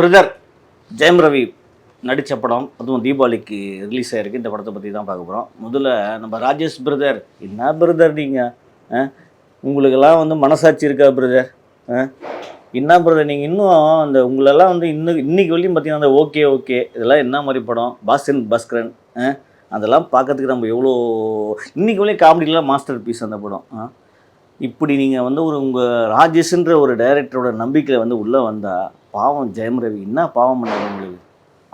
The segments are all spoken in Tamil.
பிரதர் ஜெயம் ரவி நடித்த படம் அதுவும் தீபாவளிக்கு ரிலீஸ் ஆயிருக்கு. இந்த படத்தை பற்றி தான் பார்க்க போகிறோம் முதல்ல நம்ம ராஜேஷ் பிரதர். என்ன பிரதர் நீங்கள் உங்களுக்கெல்லாம் வந்து மனசாட்சி இருக்கா பிரதர்? என்ன பிரதர் நீங்கள் இன்னும் அந்த உங்களெல்லாம் வந்து இன்னும் இன்னைக்கு வரையும் பார்த்தீங்கன்னா அந்த ஓகே ஓகே இதெல்லாம் என்ன மாதிரி படம்? பாஸ்கரன் பாஸ்கரன் அதெல்லாம் பார்க்கறதுக்கு நம்ம எவ்வளோ இன்னைக்கு வரையும் காமெடிலாம் மாஸ்டர் பீஸ் அந்த படம். ஆ? இப்படி நீங்கள் வந்து ஒரு உங்கள் ராஜேஷ்ன்ற ஒரு டைரக்டரோட நம்பிக்கையில் வந்து உள்ளே வந்தால் பாவம் ஜெயம் ரவி என்ன பாவம் பண்ணார் உங்களுக்கு?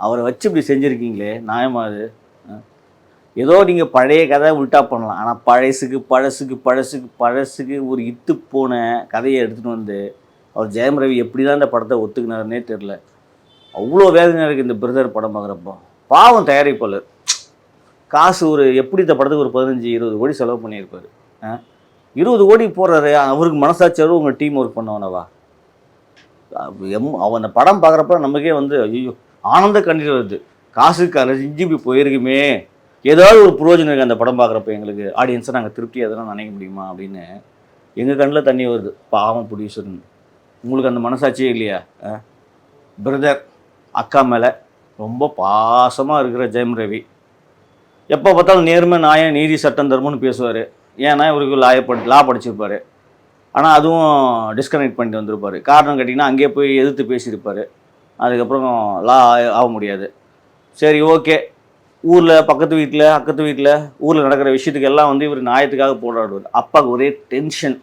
அவரை வச்சு இப்படி செஞ்சுருக்கீங்களே நியாயமா அது? ஏதோ நீங்கள் பழைய கதை உல்ட்டா பண்ணலாம். ஆனால் பழசுக்கு பழசுக்கு பழசுக்கு பழசுக்கு ஒரு இத்து போன கதையை எடுத்துகிட்டு வந்து அவர் ஜெயம் ரவி எப்படி தான் இந்த படத்தை ஒத்துக்கினார்னே தெரில அவ்வளோ வேதனை இருக்குது இந்த பிரதர் படம் பார்க்குறப்போ. பாவம் தயாரிப்பாளர். காசு ஒரு எப்படி இந்த படத்துக்கு ஒரு பதினஞ்சு இருபது கோடி செலவு பண்ணியிருப்பார். இருபது கோடி போடுறாரு. அவருக்கு மனசாட்சியோடு உங்கள் டீம் ஒர்க் பண்ணவனவா? எம் அவன் அந்த படம் பார்க்குறப்ப நமக்கே வந்து ஐயோ ஆனந்த கண்ணீர் வருது. காசுக்கு அரை ஜிபி போயிருக்குமே. ஏதாவது ஒரு புரோஜனம் இருக்குது அந்த படம் பார்க்குறப்ப எங்களுக்கு. ஆடியன்ஸை நாங்கள் திருப்தி எதனால் நினைக்க முடியுமா அப்படின்னு எங்கள் கண்ணில் தண்ணி வருது. பாவம் ப்ரொடியூசர்னு உங்களுக்கு அந்த மனசாட்சியே இல்லையா? பிரதர் அக்கா மேலே ரொம்ப பாசமாக இருக்கிற ஜெயம் ரவி. எப்போ பார்த்தாலும் நேர்மை நியாயம் நீதி சட்டம் தர்மம்னு பேசுவார். ஏன்னா இவருக்கு லாய படி லா படிச்சிருப்பார். ஆனால் அதுவும் டிஸ்கனெக்ட் பண்ணிட்டு வந்திருப்பார். காரணம் கேட்டிங்கன்னா அங்கேயே போய் எதிர்த்து பேசியிருப்பார். அதுக்கப்புறம் லா ஆக முடியாது. சரி ஓகே. ஊரில் பக்கத்து வீட்டில் அக்கத்து வீட்டில் ஊரில் நடக்கிற விஷயத்துக்கு எல்லாம் வந்து இவர் நியாயத்துக்காக போராடுவார். அப்பாவுக்கு ஒரே டென்ஷன்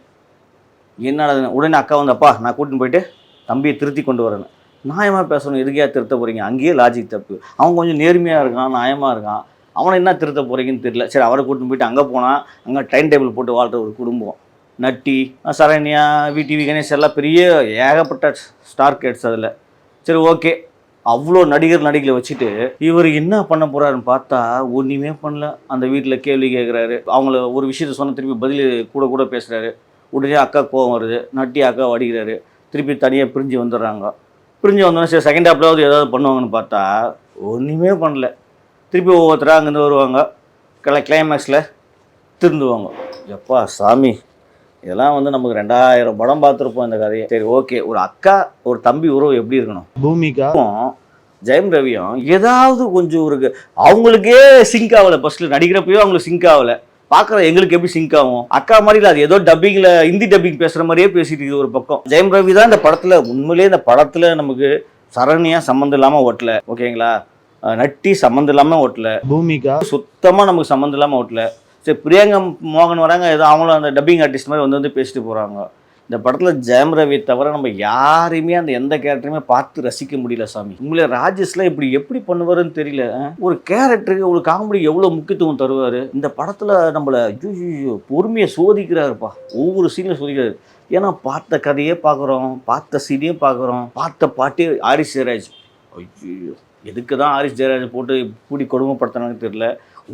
என்னடா உடனே அக்கா வந்து அப்பா நான் கூட்டின்னு போயிட்டு தம்பியை திருத்தி கொண்டு வரேன் நியாயமாக பேசணும். எதுக்கையாக திருத்த போகிறீங்க அங்கேயே லாஜிக் தப்பு. அவன் கொஞ்சம் நேர்மையாக இருக்கான் நியாயமாக இருக்கான். அவனை என்ன திருத்த போகிறீங்கன்னு தெரியல. சரி அவரை கூட்டின்னு போயிட்டு அங்கே போனால் அங்கே டைம் டேபிள் போட்டு வாழ்கிற ஒரு குடும்பம். நட்டி சரண்யா விடிவி கணேஷ் எல்லாம் பெரிய ஏகப்பட்ட ஸ்டார் கேட்ஸ் அதில். சரி ஓகே அவ்வளோ நடிகர் நடிகளை வச்சுட்டு இவர் என்ன பண்ண போகிறாருன்னு பார்த்தா ஒன்றுமே பண்ணல. அந்த வீட்டில் கேள்வி கேட்குறாரு அவங்கள ஒரு விஷயத்த சொன்ன திருப்பி பதில் கூட கூட பேசுகிறாரு உடனே அக்கா கோவம் வருது. நட்டி அக்கா வடிக்கிறாரு திருப்பி தனியாக பிரிஞ்சு வந்துடுறாங்க. பிரிஞ்சு வந்தோடனே சரி செகண்ட் ஹாப்லாவது ஏதாவது பண்ணுவாங்கன்னு பார்த்தா ஒன்றுமே பண்ணல. திருப்பி ஒவ்வொருத்தராக அங்கேருந்து வருவாங்க. கிளை கிளைமேக்ஸில் திருந்துவாங்க. எப்பா சாமி. இதெல்லாம் வந்து நமக்கு ரெண்டாயிரம் படம் பார்த்துருப்போம் இந்த கதையை. சரி ஓகே. ஒரு அக்கா ஒரு தம்பி உறவு எப்படி இருக்கணும்? பூமிகா அப்போ ஜெயம் ரவியும் ஏதாவது கொஞ்சம் ஒரு அவங்களுக்கே சிங்க் ஆகலை. ஃபர்ஸ்ட்ல நடிக்கிறப்பயோ அவங்களுக்கு சிங்க் ஆகலை. பார்க்குற எங்களுக்கு எப்படி சிங்க் ஆகும்? அக்கா மாதிரி இல்லை. அது ஏதோ டப்பிங்கில் ஹிந்தி டப்பிங் பேசுகிற மாதிரியே பேசிட்டு இருக்குது ஒரு பக்கம். ஜெயம் ரவி தான் இந்த படத்தில் உண்மையிலேயே இந்த படத்தில் நமக்கு சரணியா சம்மந்தம் இல்லாமல் ஓட்டல. ஓகேங்களா? நட்டி சம்மந்தம் இல்லாமல் ஓட்டல. பூமிகா சுத்தமாக நமக்கு சம்மந்தம் இல்லாமல் ஓட்டல. சரி பிரியங்கா மோகன் வராங்க ஏதோ அவங்களும் அந்த டப்பிங் ஆர்டிஸ்ட் மாதிரி வந்து வந்து பேசிட்டு போகிறாங்க இந்த படத்தில் ஜெயம் ரவி தவிர நம்ம யாரையுமே அந்த எந்த கேரக்டருமே பார்த்து ரசிக்க முடியல சாமி. உங்களை ராஜேஷ்லாம் இப்படி எப்படி பண்ணுவாருன்னு தெரியல. ஒரு கேரக்டருக்கு ஒரு காமெடி எவ்வளோ முக்கியத்துவம் தருவார்? இந்த படத்தில் நம்மளை ஐயோ பொறுமையை சோதிக்கிறாருப்பா. ஒவ்வொரு சீனில் சோதிக்கிறாரு. ஏன்னா பார்த்த கதையே பார்க்குறோம் பார்த்த சீனையும் பார்க்குறோம் பார்த்த பாட்டே ஆரிஸ் ஜெயராஜ் ஐயோ எதுக்கு தான் ஆரிஸ் ஜெயராஜ் போட்டு இப்படி கொடுமைப்படுத்தினாங்கன்னு தெரியல.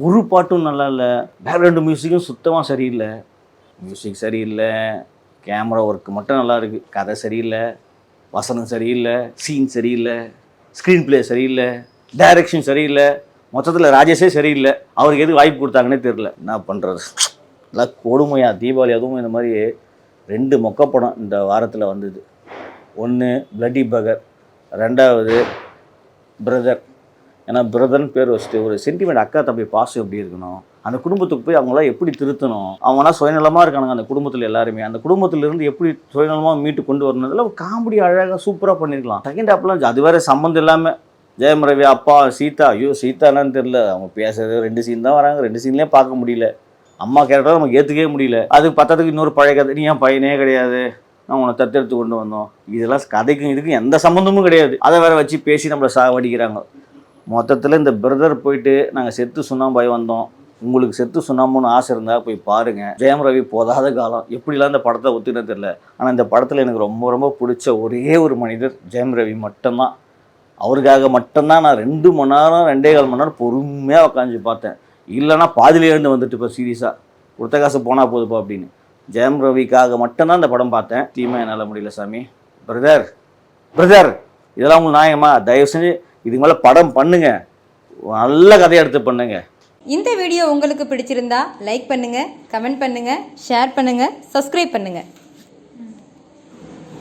ஒரு பாட்டும் நல்லா இல்லை. பேக்ரவுண்டு மியூசிக்கும் சுத்தமாக சரியில்லை. மியூசிக் சரியில்லை. கேமரா ஒர்க்கு மட்டும் நல்லா இருக்குது கதை சரியில்லை. வசனம் சரியில்லை. சீன் சரியில்லை. ஸ்க்ரீன் ப்ளே சரியில்லை. டைரக்ஷன் சரியில்லை. மொத்தத்தில் ராஜேஷே சரியில்லை. அவருக்கு எது வாய்ப்பு கொடுத்தாங்கன்னே தெரில என்ன பண்ணுறது நல்லா கொடுமையாக தீபாவளி அதுவும் இந்த மாதிரி ரெண்டு மொக்க படம் இந்த வாரத்தில் வந்தது. ஒன்று பிளட்டி பகர் ரெண்டாவது பிரதர் ஏன்னா பிரதர்னு பேர் வச்சுட்டு ஒரு சென்டிமெண்ட் அக்கா தம்பி பாசம் எப்படி இருக்கணும்? அந்த குடும்பத்துக்கு போய் அவங்களாம் எப்படி திருத்தணும்? அவங்களாம் சுயநலமாக இருக்கானுங்க அந்த குடும்பத்தில் எல்லாருமே. அந்த குடும்பத்திலேருந்து எப்படி சுயநலமாக மீட்டு கொண்டு வரணுன்றதுல காமெடி அழகாக சூப்பராக பண்ணியிருக்கலாம். செகண்ட் ஆப்லாம் அது வேறு சம்மந்தம் இல்லாமல் ஜெயம் ரவி அப்பா சீதா ஐயோ சீதா என்னன்னு தெரியல. அவங்க பேசுறது ரெண்டு சீன் தான் வராங்க. ரெண்டு சீன்லேயே பார்க்க முடியல. அம்மா கேரக்டர் நமக்கு ஏற்றுக்கவே முடியல. அது பத்தத்துக்கு இன்னொரு பழைய கதை. நீ ஏன் பையனே கிடையாது. உன்னை தத்தெடுத்து கொண்டு வந்தோம். இதெல்லாம் கதைக்கும் இதுக்கும் எந்த சம்மந்தமும் கிடையாது. அதை வேற வச்சு பேசி நம்மளை சாவடிக்கிறாங்க. மொத்தத்தில் இந்த பிரதர் போயிட்டு நாங்கள் செத்து சுண்ணாம்பாய் வந்தோம். உங்களுக்கு செத்து சுண்ணாம்புன்னு ஆசை இருந்தால் போய் பாருங்கள் ஜெயம் ரவி போதாத காலம். எப்படிலாம் இந்த படத்தை ஒத்துக்கினே தெரில ஆனால் இந்த படத்தில் எனக்கு ரொம்ப ரொம்ப பிடிச்ச ஒரே ஒரு மனிதர் ஜெயம் ரவி மட்டும்தான். அவருக்காக மட்டும்தான் நான் ரெண்டு மணி நேரம் ரெண்டே கால் மணி நேரம் பொறுமையாக உட்காந்து பார்த்தேன். இல்லைன்னா பாதியிலே இருந்து வந்துட்டு இப்போ சீரியஸாக கொடுத்த காசு போனால் போதுப்பா அப்படின்னு. ஜெயம் ரவிக்காக மட்டும்தான் இந்த படம் பார்த்தேன். தீமை என்னால் முடியல சாமி. பிரதர் பிரதர் இதெல்லாம் உங்களுக்கு நியாயமா? தயவு செஞ்சு இதுக்கு மேலே படம் பண்ணுங்க. நல்ல கதையை எடுத்து பண்ணுங்க. இந்த வீடியோ உங்களுக்கு பிடிச்சிருந்தா லைக் பண்ணுங்க கமெண்ட் பண்ணுங்க ஷேர் பண்ணுங்க சப்ஸ்கிரைப் பண்ணுங்க.